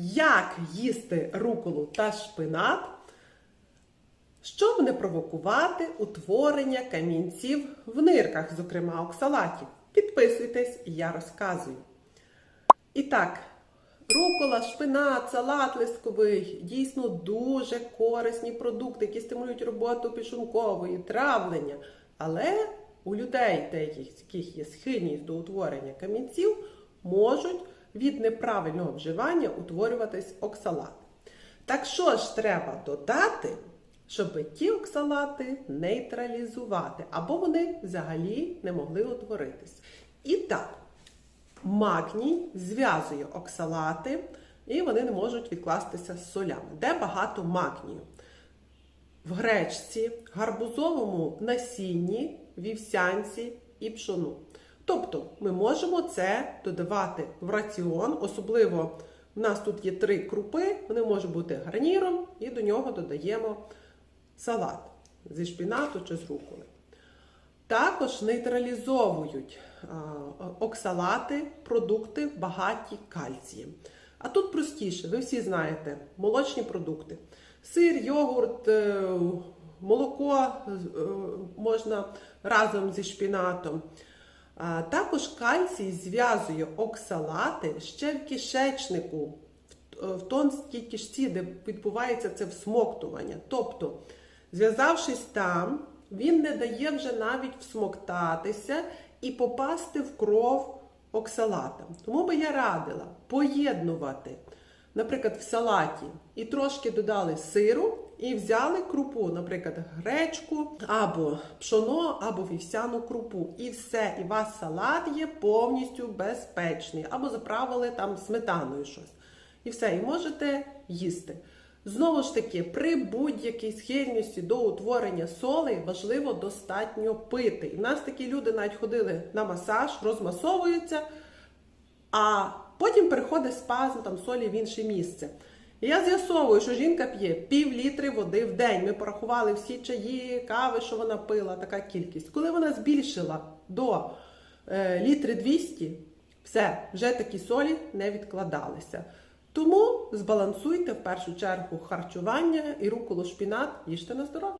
Як їсти руколу та шпинат, щоб не провокувати утворення камінців в нирках, зокрема оксалатів. Підписуйтесь, я розказую. І так, рукола, шпинат, салат листковий дійсно дуже корисні продукти, які стимулюють роботу пішункової, травлення. Але у людей, деяких, яких є схильність до утворення камінців, можуть від неправильного вживання утворюватись оксалат. Так що ж треба додати, щоб ті оксалати нейтралізувати, або вони взагалі не могли утворитись? І так, магній зв'язує оксалати, і вони не можуть відкластися з солями. Де багато магнію? В гречці, гарбузовому насінні, вівсянці і пшону. Тобто ми можемо це додавати в раціон, особливо в нас тут є три крупи, вони можуть бути гарніром, і до нього додаємо салат зі шпінату чи з руколи. Також нейтралізовують оксалати продукти багаті кальцієм. А тут простіше, ви всі знаєте, молочні продукти. Сир, йогурт, е, молоко е, можна разом зі шпінатом. Також кальцій зв'язує оксалати ще в кишечнику, в- в тонкій кишці, де відбувається це всмоктування. Тобто, зв'язавшись там, він не дає вже навіть всмоктатися і попасти в кров оксалатам. Тому би я радила поєднувати, наприклад, в салаті і трошки додали сиру, і взяли крупу, наприклад, гречку або пшоно, або вівсяну крупу. І все, і у вас салат є повністю безпечний, або заправили там сметаною щось. І все, і можете їсти. Знову ж таки, при будь-якій схильності до утворення солей важливо достатньо пити. І в нас такі люди навіть ходили на масаж, розмасовуються, а потім переходить спазм там солі в інше місце. І я з'ясовую, що жінка п'є пів літри води в день. Ми порахували всі чаї, кави, що вона пила, така кількість. Коли вона збільшила до е, літри 200, все, вже такі солі не відкладалися. Тому збалансуйте в першу чергу харчування і руколу шпінат, їжте на здоров'я.